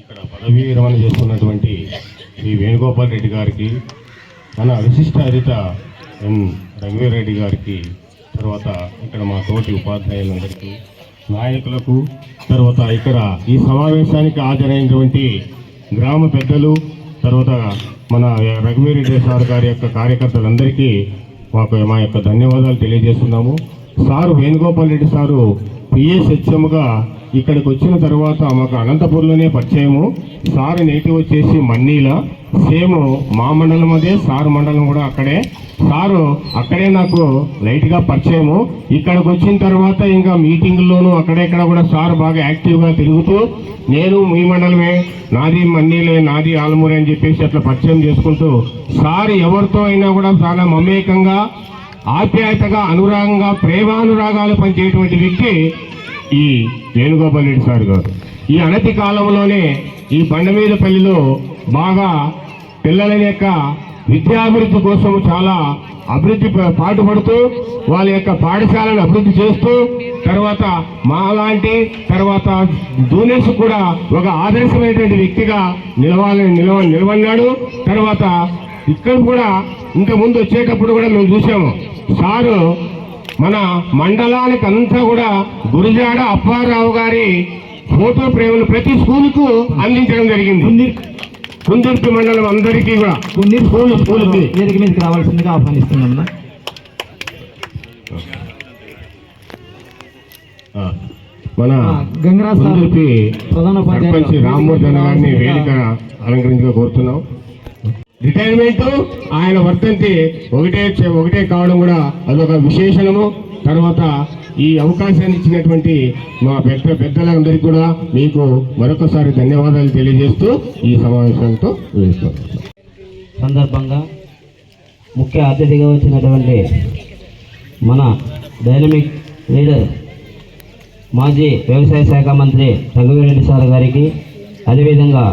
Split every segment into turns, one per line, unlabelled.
ఇక్కడ పదవీ విరమణ చేస్తున్నటువంటి శ్రీ వేణుగోపాల్ రెడ్డి గారికి మన విశిష్ట అధిత ఎన్ రఘువీర్ రెడ్డి గారికి తర్వాత ఇక్కడ మా తోటి ఉపాధ్యాయులందరికీ నాయకులకు తర్వాత ఇక్కడ ఈ సమావేశానికి హాజరైనటువంటి గ్రామ పెద్దలు తర్వాత మన రఘువీరెడ్డి సార్ గారి యొక్క కార్యకర్తలందరికీ మాకు మా యొక్క ధన్యవాదాలు తెలియజేస్తున్నాము. సారు వేణుగోపాల్ రెడ్డి సారు పిఎస్హెచ్ఎంగా ఇక్కడికి వచ్చిన తర్వాత మాకు అనంతపూర్లోనే పరిచయము. సార్ నేటివ్ వచ్చేసి మన్నీల. సేమ్ మా మండలం అదే సార్ మండలం కూడా అక్కడే. సారు అక్కడే నాకు లైట్గా పరిచయము. ఇక్కడికి వచ్చిన తర్వాత ఇంకా మీటింగుల్లోనూ అక్కడెక్కడ కూడా సార్ బాగా యాక్టివ్గా తిరుగుతూ నేను మీ మండలమే నాది మన్నీలే నాది ఆలమూరి అని చెప్పేసి అట్లా పరిచయం చేసుకుంటూ సార్ ఎవరితో అయినా కూడా చాలా మమేకంగా ఆప్యాయతగా అనురాగంగా ప్రేమానురాగాలు పంచేటువంటి వ్యక్తి ఈ వేణుగోపాల్ రెడ్డి సార్ గారు. ఈ అనతి కాలంలోనే ఈ బండమీదపల్లిలో బాగా పిల్లల యొక్క విద్యాభివృద్ధి కోసం చాలా అభివృద్ధి ప- పాటుపడుతూ వాళ్ళ యొక్క పాఠశాలను అభివృద్ధి చేస్తూ తర్వాత మాలాంటి తర్వాత జూనియర్స్ కూడా ఒక ఆదర్శమైనటువంటి వ్యక్తిగా నిలవాలని నిలవ నిలవన్నాడు తర్వాత ఇక్కడ కూడా ఇంత ముందు వచ్చేటప్పుడు కూడా మేము చూసాము. సారు మన మండలానికి అంతా కూడా గురిజాడ అప్పారావు గారి ఫోటో ప్రేమలు ప్రతి స్కూల్కు అందించడం జరిగింది. కుందుర్పి మండలం అందరికీ కూడా
కొన్ని
స్కూల్
వేదిక మీదకి రావాల్సిందిగా ఆహ్వానిస్తున్నాం
మన
గంగరాజ్
కుందుర్పి
ప్రధాన
రామ్మూర్తి గారిని వేదిక అలంకరించగా కోరుతున్నాం. రిటైర్మెంట్ ఆయన వర్తంతి ఒకటే ఒకటే కావడం కూడా అదొక విశేషణము. తర్వాత ఈ అవకాశాన్ని ఇచ్చినటువంటి మా పెద్ద పెద్దలందరికీ కూడా మీకు మరొకసారి ధన్యవాదాలు తెలియజేస్తూ ఈ సమావేశంతో
సందర్భంగా ముఖ్య అతిథిగా వచ్చినటువంటి మన డైనమిక్ లీడర్ మాజీ వ్యవసాయ శాఖ మంత్రి రఘువీరెడ్డి సార్ గారికి అదేవిధంగా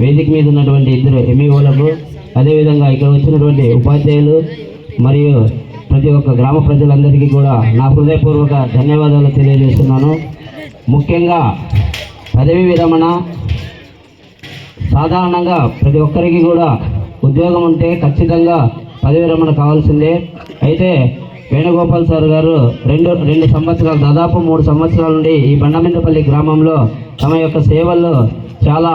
వేదిక మీద ఉన్నటువంటి ఇద్దరు ఎంఈఓలకు అదేవిధంగా ఇక్కడ వచ్చినటువంటి ఉపాధ్యాయులు మరియు ప్రతి ఒక్క గ్రామ ప్రజలందరికీ కూడా నా హృదయపూర్వక ధన్యవాదాలు తెలియజేస్తున్నాను. ముఖ్యంగా పదవీ విరమణ సాధారణంగా ప్రతి ఒక్కరికి కూడా ఉద్యోగం ఉంటే ఖచ్చితంగా పదవి విరమణ కావాల్సిందే. అయితే వేణుగోపాల్ సార్ గారు రెండు రెండు సంవత్సరాలు దాదాపు మూడు సంవత్సరాల నుండి ఈ బండమిందపల్లి గ్రామంలో తమ యొక్క సేవల్లో చాలా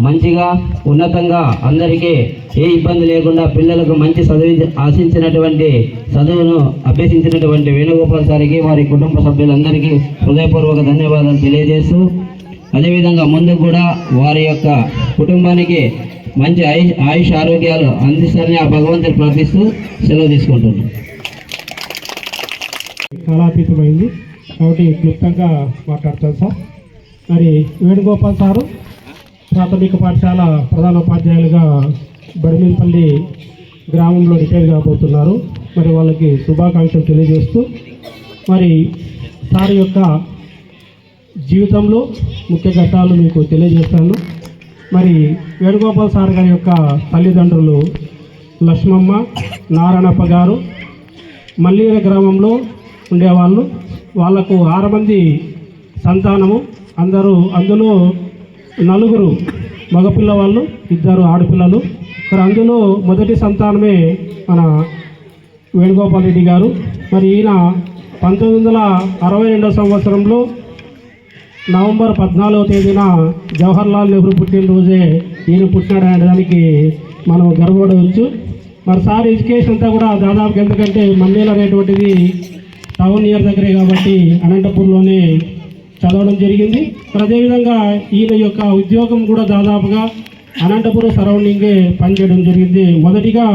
మంచిగా ఉన్నతంగా అందరికీ ఏ ఇబ్బంది లేకుండా పిల్లలకు మంచి చదివి ఆశించినటువంటి చదువును అభ్యసించినటువంటి వేణుగోపాల్ సార్కి వారి కుటుంబ సభ్యులందరికీ హృదయపూర్వక ధన్యవాదాలు తెలియజేస్తూ అదేవిధంగా ముందు కూడా వారి యొక్క కుటుంబానికి మంచి ఆయుష్ ఆయుష్ ఆరోగ్యాలు అందిస్తారని ఆ భగవంతుని ప్రార్థిస్తూ సెలవు తీసుకుంటున్నాను
కాలాతీతమైంది. కాబట్టి క్లుప్తంగా మాట్లాడతాను సార్. మరి వేణుగోపాల్ సారు ప్రాథమిక పాఠశాల ప్రధాన ఉపాధ్యాయులుగా బడిమిల్పల్లి గ్రామంలో రిటైర్ కాబోతున్నారు. మరి వాళ్ళకి శుభాకాంక్షలు తెలియజేస్తూ మరి సార్ యొక్క జీవితంలో ముఖ్య ఘట్టాలు మీకు తెలియజేస్తాను. మరి వేణుగోపాల్ సార్ గారి యొక్క తల్లిదండ్రులు లక్ష్మమ్మ నారాయణప్ప గారు మల్లీల గ్రామంలో ఉండేవాళ్ళు. వాళ్ళకు ఆరు మంది సంతానము. అందరూ అందులో నలుగురు మగపిల్లవాళ్ళు ఇద్దరు ఆడపిల్లలు. మరి అందులో మొదటి సంతానమే మన వేణుగోపాల్ రెడ్డి గారు. మరి ఈయన పంతొమ్మిది వందల అరవై రెండవ సంవత్సరంలో నవంబర్ పద్నాలుగో తేదీన జవహర్లాల్ నెహ్రూ పుట్టినరోజే ఈయన పుట్టినాడు అనడానికి మనం గర్వపడవచ్చు. మరి సార్ ఎడ్యుకేషన్ అంతా కూడా దాదాపు ఎందుకంటే మండేలు అనేటువంటిది టౌన్ ఇయర్ దగ్గరే కాబట్టి అనంతపూర్లోనే చదవడం జరిగింది. మరి అదేవిధంగా ఈయన యొక్క ఉద్యోగం కూడా దాదాపుగా అనంతపురం సరౌండింగే పనిచేయడం జరిగింది. మొదటిగా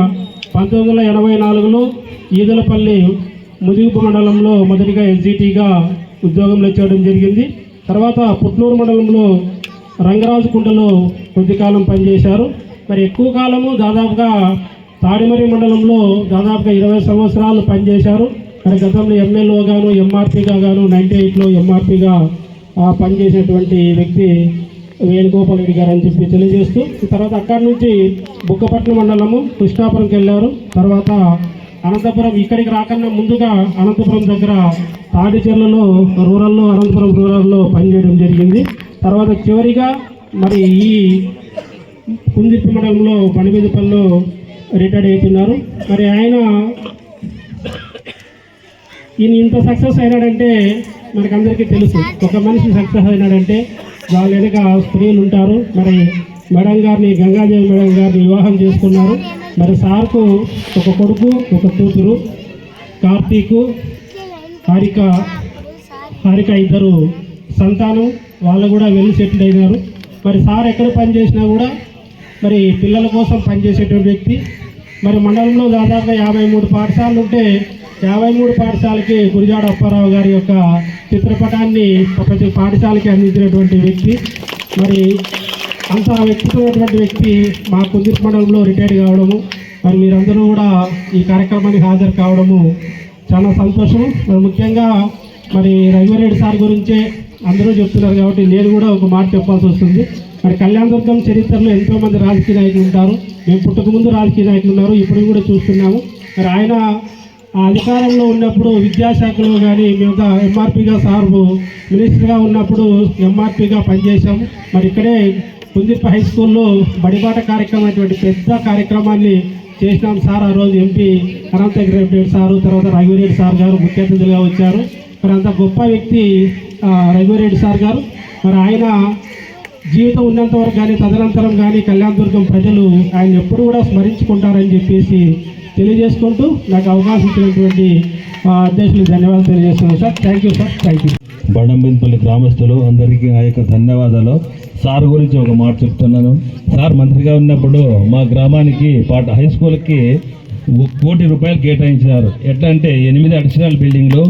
పంతొమ్మిది వందల ఎనభై నాలుగులో ఈదలపల్లి ముదిగుపు మండలంలో మొదటిగా ఎస్జిటిగా ఉద్యోగంలో చేయడం జరిగింది. తర్వాత పుట్నూరు మండలంలో రంగరాజుకుంటలో కొద్దికాలం పనిచేశారు. మరి ఎక్కువ కాలము దాదాపుగా తాడిమరి మండలంలో దాదాపుగా ఇరవై సంవత్సరాలు పనిచేశారు. మరి గతంలో ఎమ్మెల్యే గాను ఎంఆర్పీగా గాను నైంటీ ఎయిట్లో ఎంఆర్పీగా పనిచేసినటువంటి వ్యక్తి వేణుగోపాల్ రెడ్డి గారు అని చెప్పి తెలియజేస్తూ తర్వాత అక్కడి నుంచి బుక్కపట్నం మండలము కృష్ణాపురంకి వెళ్ళారు. తర్వాత అనంతపురం ఇక్కడికి రాకన్నా ముందుగా అనంతపురం దగ్గర తాడిచెర్లలో రూరల్లో అనంతపురం రూరల్లో పనిచేయడం జరిగింది. తర్వాత చివరిగా మరి ఈ కుందిప్పి మండలంలో బండిమీదపల్లిలో రిటైర్డ్ అవుతున్నారు మరి ఆయన ఈయన ఇంత సక్సెస్ అయినాడంటే మనకందరికీ తెలుసు. ఒక మనిషి సక్సెస్ అయినాడంటే వాళ్ళ వెనక స్త్రీలు ఉంటారు. మరి మేడం గారిని గంగాదేవి మేడం గారిని వివాహం చేసుకున్నారు. మరి సార్కు ఒక కొడుకు ఒక కూతురు కార్తీకు హారిక హారిక ఇద్దరు సంతానం. వాళ్ళు కూడా వెల్ సెటిల్ అయినారు. మరి సార్ ఎక్కడ పని చేసినా కూడా మరి పిల్లల కోసం పనిచేసేటువంటి వ్యక్తి. మరి మండలంలో దాదాపుగా యాభై మూడు పాఠశాలలు ఉంటే యాభై మూడు పాఠశాలకి గురిజాడ అప్పారావు గారి యొక్క చిత్రపటాన్ని ప్రతి పాఠశాలకి అందించినటువంటి వ్యక్తి. మరి అంత వ్యక్తిత్వమైనటువంటి వ్యక్తి మా కుందిరి మండలంలో రిటైర్ కావడము. మరి మీరందరూ కూడా ఈ కార్యక్రమానికి హాజరు కావడము చాలా సంతోషం. మరి ముఖ్యంగా మరి రఘువరెడ్డి సార్ గురించే అందరూ చెప్తున్నారు కాబట్టి నేను కూడా ఒక మాట చెప్పాల్సి వస్తుంది. మరి కళ్యాణదుర్గం చరిత్రలో ఎంతో మంది రాజకీయ నాయకులు ఉంటారు. మేము పుట్టకముందు రాజకీయ నాయకులు ఉన్నారు ఇప్పుడు కూడా చూస్తున్నాము. మరి ఆయన అధికారంలో ఉన్నప్పుడు విద్యాశాఖలో కానీ మేము ఎంఆర్పిగా సార్ మినిస్టర్గా ఉన్నప్పుడు ఎంఆర్పిగా పనిచేశాము. మరి ఇక్కడే కుందిప్ప హై స్కూల్లో బడిబాట కార్యక్రమం అటువంటి పెద్ద కార్యక్రమాన్ని చేసినాం సార్. ఆ రోజు ఎంపీ అనంతగిరి రెడ్డి సారు తర్వాత రఘువీరెడ్డి సార్ గారు ముఖ్య అతిథులుగా వచ్చారు. మరి అంత గొప్ప వ్యక్తి రఘువీరెడ్డి సార్ గారు. మరి ఆయన జీవితం ఉన్నంత వరకు కానీ తదనంతరం కానీ కళ్యాణదుర్గం ప్రజలు ఆయన ఎప్పుడు కూడా స్మరించుకుంటారని చెప్పేసి తెలియజేసుకుంటూ నాకు అవకాశం ఇచ్చినటువంటి అధ్యక్షులకు ధన్యవాదాలు తెలియజేస్తున్నాను sir. Thank you sir thank you
Bandambimpalli గ్రామస్తులు అందరికీ ఆ యొక్క ధన్యవాదాలు. సార్ గురించి ఒక మాట చెప్తున్నాను. సార్ మంత్రిగా ఉన్నప్పుడు మా గ్రామానికి పాట హై స్కూల్కి కోటి రూపాయలు కేటాయించినారు ఎట్లా అంటే ఎనిమిది అడిషనల్ బిల్డింగ్లు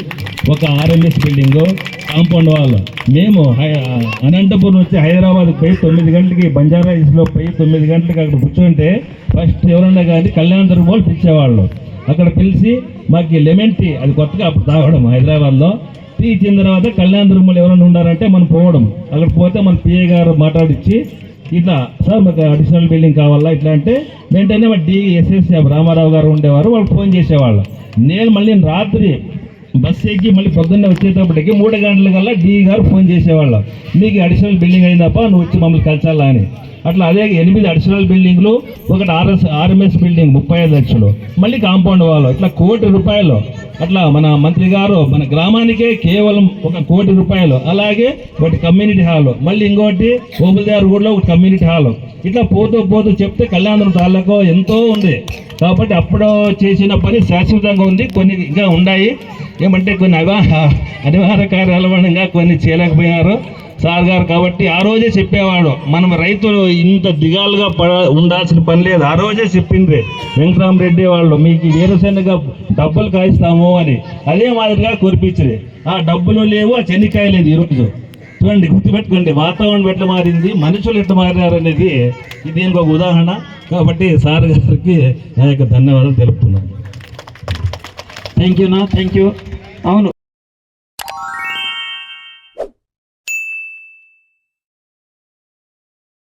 ఒక ఆర్ఎంఎస్ బిల్డింగు కాంపౌండ్ వాళ్ళు మేము హై- అనంతపురం నుంచి హైదరాబాద్ పోయి తొమ్మిది గంటలకి బంజారా హిల్స్లో పోయి తొమ్మిది గంటలకి అక్కడ కూర్చుంటే ఫస్ట్ ఎవరన్నా కానీ కళ్యాణ దుర్గోలు పిలిచేవాళ్ళు. అక్కడ పిలిచి మాకు లెమన్ టీ అది కొత్తగా అప్పుడు తాగడం హైదరాబాద్లో. టీ ఇచ్చిన తర్వాత కళ్యాణ దుర్గంలో ఎవరైనా ఉన్నారంటే మనం పోవడం. అక్కడ పోతే మన పిఏ గారు మాట్లాడిచ్చి ఇట్లా సార్ మాకు అడిషనల్ బిల్డింగ్ కావాలా ఇట్లా అంటే వెంటనే మా డి ఎస్ఎస్ రామారావు గారు ఉండేవారు వాళ్ళు ఫోన్ చేసేవాళ్ళు. నేను మళ్ళీ రాత్రి బస్ ఎక్కి మళ్ళీ పొద్దున్నే వచ్చేటప్పటికి మూడు గంటల కల్లా డి గారు ఫోన్ చేసేవాళ్ళు. మీకు అడిషనల్ బిల్డింగ్ అయిందప్ప నువ్వు వచ్చి మమ్మల్ని కలిసాలా అని. అట్లా అదే ఎనిమిది అడిషనల్ బిల్డింగ్లు ఒకటి ఆర్ఎస్ ఆర్ఎంఎస్ బిల్డింగ్ ముప్పై ఐదు లక్షలు. మళ్ళీ కాంపౌండ్ వాళ్ళు ఇట్లా కోటి రూపాయలు. అట్లా మన మంత్రి గారు మన గ్రామానికే కేవలం ఒక కోటి రూపాయలు. అలాగే ఒకటి కమ్యూనిటీ హాల్. మళ్ళీ ఇంకోటి ఓబుల్దేవర్ కూడా ఒక కమ్యూనిటీ హాల్. ఇట్లా పోతూ పోతూ చెప్తే కళ్యాణం తాలూకు ఎంతో ఉంది. కాబట్టి అప్పుడు చేసిన పని శాశ్వతంగా ఉంది. కొన్ని ఇంకా ఉన్నాయి. ఏమంటే కొన్ని అవా అనివార్య కార్యాలయంగా కొన్ని చేయలేకపోయినారు. సార్ గారు కాబట్టి ఆ రోజే చెప్పేవాడు మనం రైతులు ఇంత దిగాలుగా పడ ఉండాల్సిన పని లేదు. ఆ రోజే చెప్పింది వెంకటరామరెడ్డి వాళ్ళు మీకు వేరుశనగ డబ్బులు కాయిస్తాము అని. అదే మాదిరిగా కురిపించింది ఆ డబ్బులు లేవు ఆ చెనికాయ లేదు ఈరోజు. చూడండి గుర్తుపెట్టుకోండి వాతావరణం ఎట్లా మారింది మనుషులు ఎట్లా మారారు అనేది ఇది ఒక ఉదాహరణ. కాబట్టి సార్ గారికి నా యొక్క ధన్యవాదాలు తెలుపుతున్నాను.
థ్యాంక్ యూ నా థ్యాంక్ యూ. అవును.